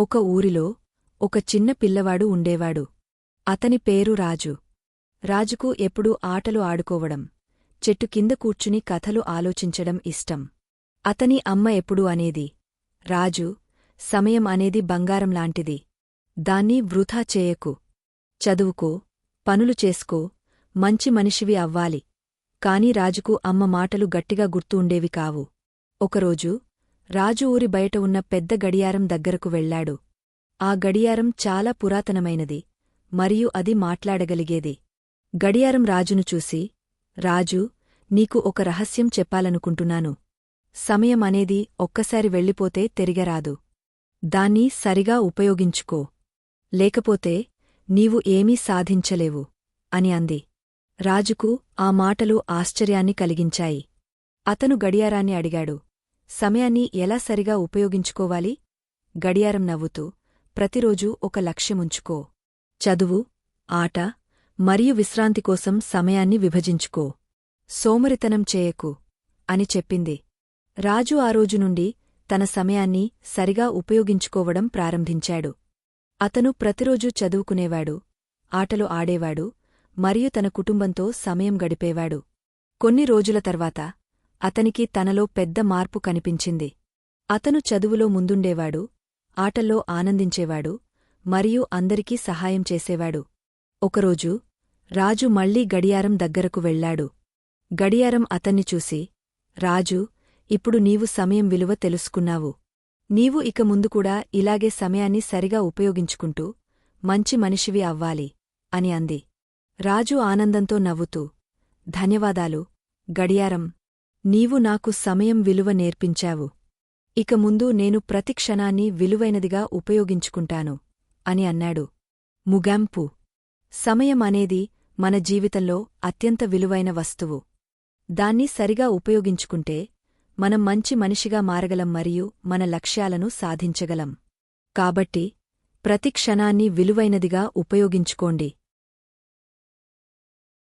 ఒక ఊరిలో ఒక చిన్న పిల్లవాడు ఉండేవాడు. అతని పేరు రాజు. రాజుకు ఎప్పుడూ ఆటలు ఆడుకోవడం చెట్టు కింద కూర్చుని కథలు ఆలోచించడం ఇష్టం. అతని అమ్మ ఎప్పుడూ అనేది రాజు సమయం అనేది బంగారం లాంటిది. దాన్ని వృథా చేయకు. చదువుకో పనులు చేసుకో మంచి మనిషివి అవ్వాలి. కాని రాజుకు అమ్మ మాటలు గట్టిగా గుర్తు ఉండేవి కావు. ఒకరోజు రాజు ఊరి బయట ఉన్న పెద్ద గడియారం దగ్గరకు వెళ్ళాడు ఆ గడియారం చాలా పురాతనమైనది మరియు అది మాట్లాడగలిగేది. గడియారం రాజును చూసి రాజు నీకు ఒక రహస్యం చెప్పాలనుకుంటున్నాను. సమయం అనేది ఒక్కసారి వెళ్ళిపోతే తిరిగరాదు. దాన్ని సరిగా ఉపయోగించుకో. లేకపోతే నీవు ఏమీ సాధించలేవు అని అంది. రాజుకు ఆ మాటలు ఆశ్చర్యాన్ని కలిగించాయి. అతను గడియారాన్ని అడిగాడు సమయాన్ని ఎలా సరిగా ఉపయోగించుకోవాలి? గడియారం నవ్వుతూ ప్రతిరోజూ ఒక లక్ష్యముంచుకో. చదువు ఆట మరియు విశ్రాంతి కోసం సమయాన్ని విభజించుకో. సోమరితనం చేయకు అని చెప్పింది. రాజు ఆ రోజు నుండి తన సమయాన్ని సరిగా ఉపయోగించుకోవడం ప్రారంభించాడు. అతను ప్రతిరోజూ చదువుకునేవాడు ఆటలు ఆడేవాడు మరియు తన కుటుంబంతో సమయం గడిపేవాడు. కొన్ని రోజుల తర్వాత అతనికి తనలో పెద్ద మార్పు కనిపించింది. అతను చదువులో ముందుండేవాడు ఆటల్లో ఆనందించేవాడు మరియు అందరికీ సహాయం చేసేవాడు. ఒకరోజు రాజు మళ్ళీ గడియారం దగ్గరకు వెళ్ళాడు గడియారం అతన్ని చూసి రాజు ఇప్పుడు నీవు సమయం విలువ తెలుసుకున్నావు. నీవు ఇక ముందు కూడా ఇలాగే సమయాన్ని సరిగా ఉపయోగించుకుంటూ మంచి మనిషివి అవ్వాలి అని అంది. రాజు ఆనందంతో నవ్వుతూ ధన్యవాదాలు గడియారం నీవు నాకు సమయం విలువ నేర్పించావు. ఇక ముందు నేను ప్రతి క్షణాన్ని విలువైనదిగా ఉపయోగించుకుంటాను అని అన్నాడు. ముగాంపు. సమయం అనేది మన జీవితంలో అత్యంత విలువైన వస్తువు. దాన్ని సరిగా ఉపయోగించుకుంటే మనం మంచి మనిషిగా మారగలం మరియు మన లక్ష్యాలను సాధించగలం. కాబట్టి ప్రతి క్షణాన్ని విలువైనదిగా ఉపయోగించుకోండి.